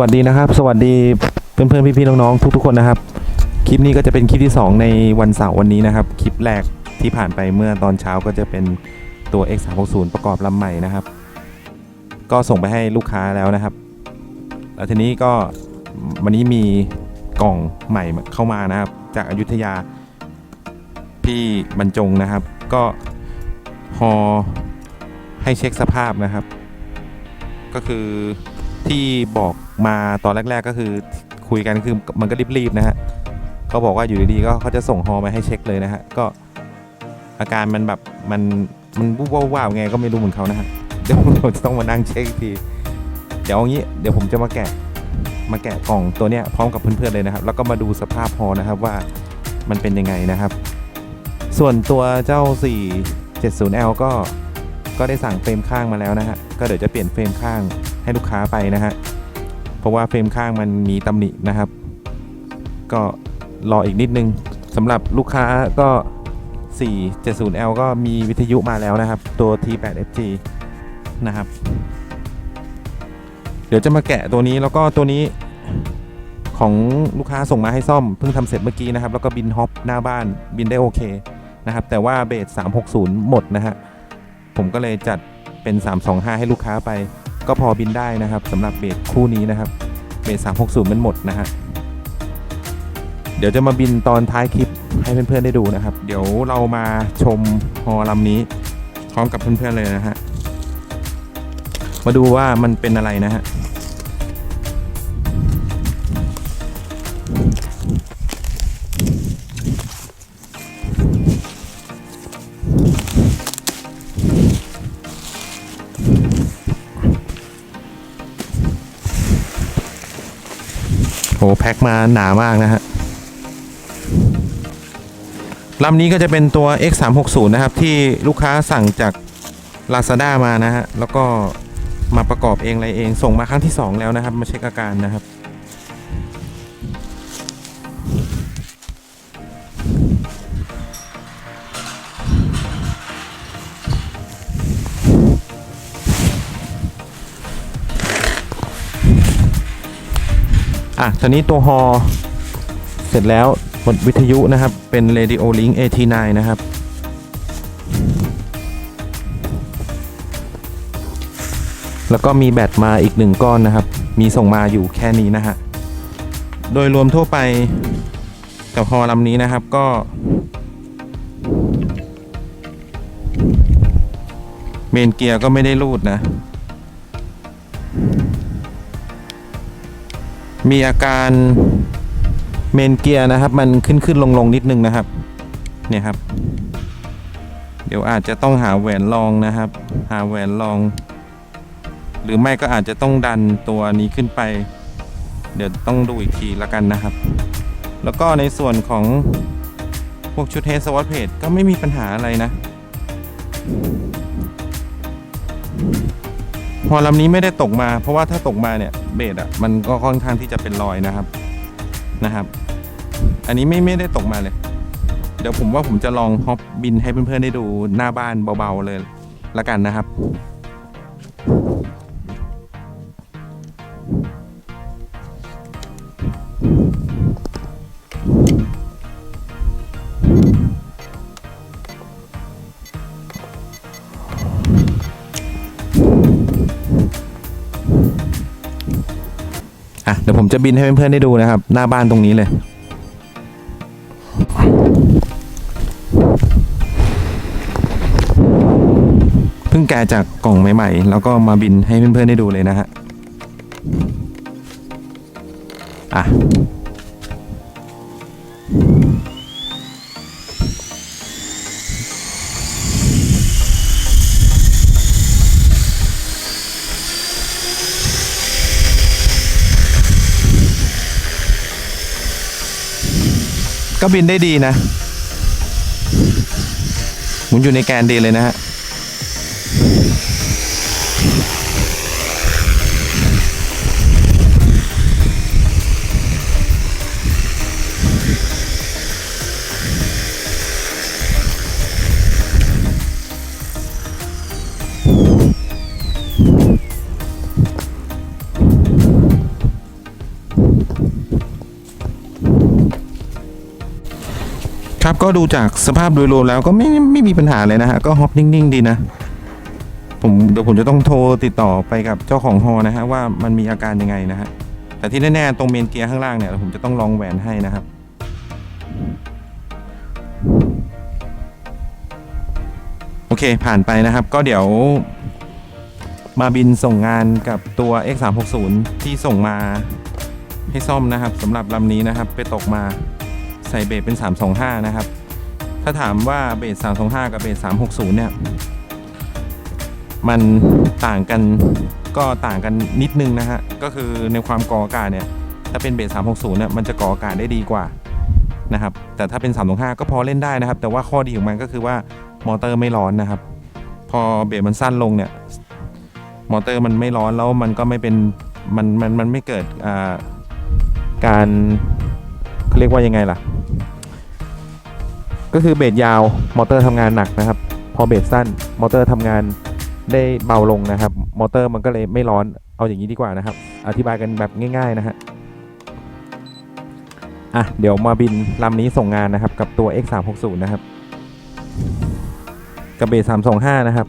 วัสดีนะครับ สวัสดีเพื่อนเพื่อนๆพี่ๆน้องๆทุกๆคนนะครับ คลิปนี้ก็จะเป็นคลิปที่ 2 ในวันเสาร์วันนี้นะครับ คลิปแรกที่ผ่านไปเมื่อตอนเช้าก็จะเป็นตัว X 3 6 0ประกอบลำใหม่นะครับ ก็ส่งไปให้ลูกค้าแล้วนะครับ แล้วทีนี้ก็วันนี้มีกล่องใหม่เข้ามานะครับ จากอายุทยาพี่บรรจงนะครับ ก็ฮอให้เช็คสภาพนะครับ ก็คือที่บอก มาตอนแรก ๆก็คือคุยกันคือมันก็รีบๆนะฮะเขาบอกว่าอยู่ดีๆก็เขาจะส่งฮอมาให้เช็คเลยนะฮะก็อาการมันแบบมันมันวูบว้าวไงก็ไม่รู้เหมือนเขานะฮะเดี๋ยวผมจะต้องมานั่งเช็คอีกทีเดี๋ยวเอางี้เดี๋ยวผมจะมาแกะมาแกะกล่องตัวเนี้ยพร้อมกับเพื่อนๆเลยนะครับ แล้วก็มาดูสภาพฮอนะครับว่ามันเป็นยังไงนะครับ ส่วนตัวเจ้า 470L ก็ก็ได้สั่งเฟรมข้างมาแล้วนะฮะก็เดี๋ยวจะเปลี่ยนเฟรมข้างให้ลูกค้าไปนะฮะ ราะว่าเฟรมข้างมันมีตำหนินะครับ ก็รออีกนิดนึงสำหรับลูกค้าก็ 470L ก็มีวิทยุมาแล้วนะครับ ตัว T8FG นะครับ เดี๋ยวจะมาแกะตัวนี้แล้วก็ตัวนี้ของลูกค้าส่งมาให้ซ่อมเพิ่งทำเสร็จเมื่อกี้นะครับ แล้วก็บินฮอปหน้าบ้านบินได้โอเคนะครับ แต่ว่าเบส360 หมดนะฮะผมก็เลยจัดเป็น 325 ให้ลูกค้าไป ก็พอบินได้นะครับสำหรับเบสคู่นี้นะครับเบส360 มันหมดนะฮะเดี๋ยวจะมาบินตอนท้ายคลิปให้เพื่อนๆได้ดูนะครับ เดี๋ยวเรามาชมฮอลำนี้พร้อมกับเพื่อนๆเลยนะฮะมาดูว่ามันเป็นอะไรนะฮะ แพ็คมาหนามากนะฮะลำนี้ก็จะเป็นตัว X 3 6 0 นะครับ ที่ลูกค้าสั่งจาก Lazada มานะฮะ แล้วก็มาประกอบเองอะไรเอง ส่งมาครั้งที่ 2 แล้วนะครับ มาเช็คอาการนะครับ อะตอนนี้ตัวฮอเสร็จแล้วหมดวิทยุนะครับ เป็น Radio Link AT9 นะครับ แล้วก็มีแบตมาอีกหนึ่งก้อนนะครับ มีส่งมาอยู่แค่นี้นะฮะ โดยรวมทั่วไปกับฮอลำนี้นะครับก็ เมนเกียร์ก็ไม่ได้รูดนะ มีอาการเมนเกียร์นะครับ มันขึ้นขึ้นลงลงนิดนึงนะครับ เนี่ยครับ เดี๋ยวอาจจะต้องหาแหวนรองนะครับ หาแหวนรอง หรือไม่ก็อาจจะต้องดันตัวนี้ขึ้นไป เดี๋ยวต้องดูอีกทีละกันนะครับ แล้วก็ในส่วนของพวกชุดเฮสวอตเพจก็ไม่มีปัญหาอะไรนะ พอลำนี้ไม่ได้ตกมา เพราะว่าถ้าตกมาเนี่ยเบสอะมันก็ค่อนข้างที่จะเป็นรอยนะครับนะครับ อันนี้ไม่ไม่ได้ตกมาเลย เดี๋ยวผมว่าผมจะลองฮอปบินให้เพื่อนๆได้ดูหน้าบ้านเบาๆเลยละกันนะครับ อะเดี๋ยวผมจะบินให้เพื่อนๆได้ดูนะครับ หน้าบ้านตรงนี้เลยเพิ่งแกะจากกล่องใหม่ๆ แล้วก็มาบินให้เพื่อนๆได้ดูเลยนะฮะ อะ ก็บินได้ดีนะ หมุนอยู่ในแกนดีเลยนะฮะ ก็ดูจากสภาพโดยรวมแล้วก็ไม่ไม่มีปัญหาเลยนะฮะ ก็ฮอปนิ่งๆ ดีนะ ผมเดี๋ยวผมจะต้องโทรติดต่อไปกับเจ้าของฮอนะฮะว่ามันมีอาการยังไงนะฮะ แต่ที่แน่ๆตรงเมนเกียร์ข้างล่างเนี่ยผมจะต้องลองแหวนให้นะครับโอเค ผ่านไปนะครับก็เดี๋ยวมาบินส่งงานกับตัว X360 ที่ส่งมาให้ซ่อมนะครับสำหรับลำนี้นะครับ ไปตกมา ใส่เบสเป็น 325 นะครับ ถ้าถามว่าเบส 325 กับเบส 360 เนี่ย มันต่างกันก็ต่างกันนิดนึงนะฮะ ก็คือในความก่ออากาศเนี่ย ถ้าเป็นเบส 360 เนี่ย มันจะก่ออากาศได้ดีกว่านะครับ แต่ถ้าเป็น 325 ก็พอเล่นได้นะครับ แต่ว่าข้อดีของมันก็คือว่ามอเตอร์ไม่ร้อนนะครับ พอเบสมันสั้นลงเนี่ย มอเตอร์มันไม่ร้อนแล้วมันก็ไม่เป็น มัน มัน มันไม่เกิดอ่าการเขาเรียกว่ายังไงล่ะ ก็คือเบสยาวมอเตอร์ทำงานหนักนะครับ พอเบสสั้นมอเตอร์ทำงานได้เบาลงนะครับ มอเตอร์มันก็เลยไม่ร้อนเอาอย่างนี้ดีกว่านะครับ อธิบายกันแบบง่าย ๆนะฮะอะเดี๋ยวมาบินลำนี้ส่งงานนะครับ กับตัว X360 นะครับ กับเบส325 นะครับ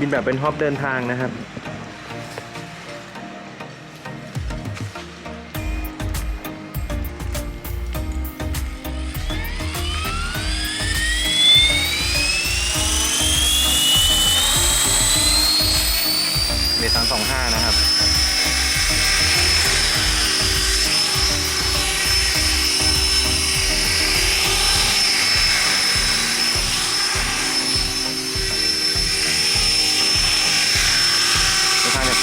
บินแบบเป็นฮอปเดินทางนะครับเบ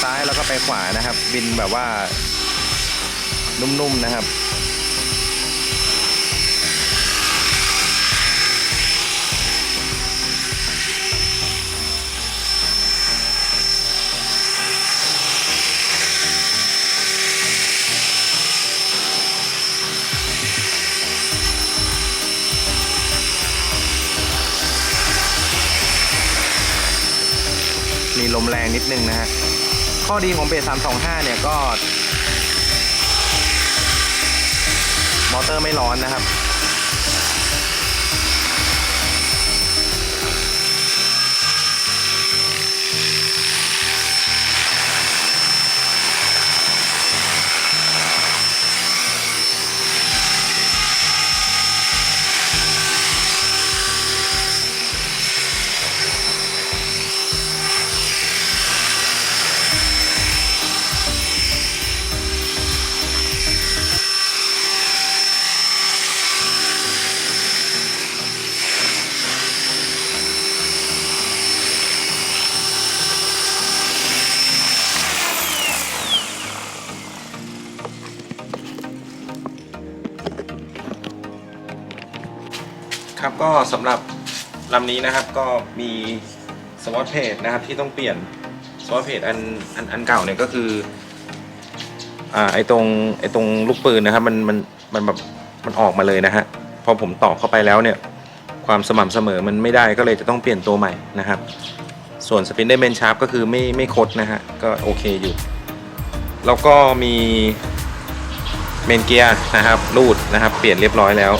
ซ้ายแล้วก็ไปขวานะครับ บินแบบว่านุ่มๆนะครับมีลมแรงนิดนึงนะฮะ ข้อดีของเบส325 เนี่ยก็ มอเตอร์ไม่ร้อนนะครับ ครับก็สำหรับลำนี้นะครับก็มีสวอตเพจนะครับที่ต้องเปลี่ยนสวอตเพจอันอันอันเก่าเนี่ยก็คืออ่าไอตรงไอตรงลูกปืนนะครับมันมันมันแบบมันออกมาเลยนะฮะพอผมต่อเข้าไปแล้วเนี่ยความสม่ำเสมอมันไม่ได้ก็เลยจะต้องเปลี่ยนตัวใหม่นะครับ ส่วนสปินเดอร์เมนชาร์ปก็คือไม่ไม่คดนะฮะก็โอเคอยู่ แล้วก็มีเมนเกียร์นะครับรูดนะครับ เปลี่ยนเรียบร้อยแล้ว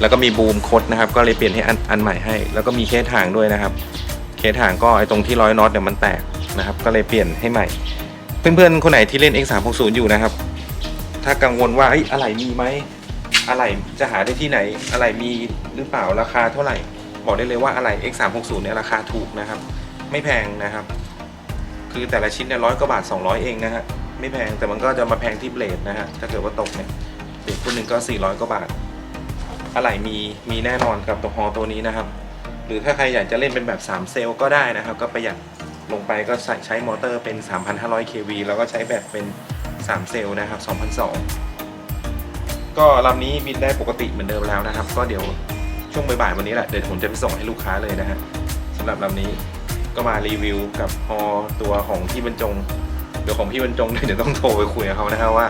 แล้วก็มีบูมคดนะครับ ก็เลยเปลี่ยนให้อันอันใหม่ให้ แล้วก็มีเคสหางด้วยนะครับ เคสหางก็ไอตรงที่ร้อยน็อตเนี่ยมันแตกนะครับ ก็เลยเปลี่ยนให้ใหม่ เพื่อนๆคนไหนที่เล่น X360 อยู่นะครับ ถ้ากังวลว่าเอ้อะไรมีไหมอะไรจะหาได้ที่ไหนอะไรมีหรือเปล่าราคาเท่าไหร่ บอกได้เลยว่าอะไร X360 เนี่ยราคาถูกนะครับ ไม่แพงนะครับ คือแต่ละชิ้นเนี่ยร้อยกว่าบาท 200 เองนะฮะไม่แพงแต่มันก็จะมาแพงที่เบลดนะฮะถ้าเกิดว่าตกเนี่ยเบลดคู่หนึ่งก็ 400กว่าบาท อะไรมีมีแน่นอนกับตัวฮอตัวนี้นะครับ หรือถ้าใครอยากจะเล่นเป็นแบบ 3 เซลล์ก็ได้นะครับ ก็ประหยัดลงไปก็ใส่ใช้มอเตอร์เป็น 3,500 kV แล้วก็ใช้แบตเป็น 3 เซลล์นะครับ2,200ก็ลำนี้บินได้ปกติเหมือนเดิมแล้วนะครับ ก็เดี๋ยวช่วงบ่ายๆวันนี้แหละเดี๋ยวผมจะไปส่งให้ลูกค้าเลยนะฮะสำหรับลำนี้ก็มารีวิวกับฮอตัวของที่บรรจงเดี๋ยวของพี่บรรจงเดี๋ยวต้องโทรไปคุยกับเขานะครับว่า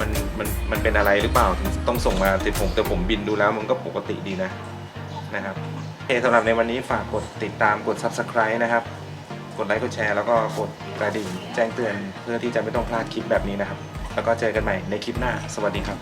มันมันมันเป็นอะไรหรือเปล่าถึงต้องส่งมาติดผมแต่ผมบินดูแล้วมันก็ปกติดีนะนะครับโอเคสำหรับในวันนี้ฝากกดติดตามกด subscribe นะครับ กดไลค์กดแชร์แล้วก็กดกระดิ่งแจ้งเตือนเพื่อที่จะไม่ต้องพลาดคลิปแบบนี้นะครับ แล้วก็เจอกันใหม่ในคลิปหน้า สวัสดีครับ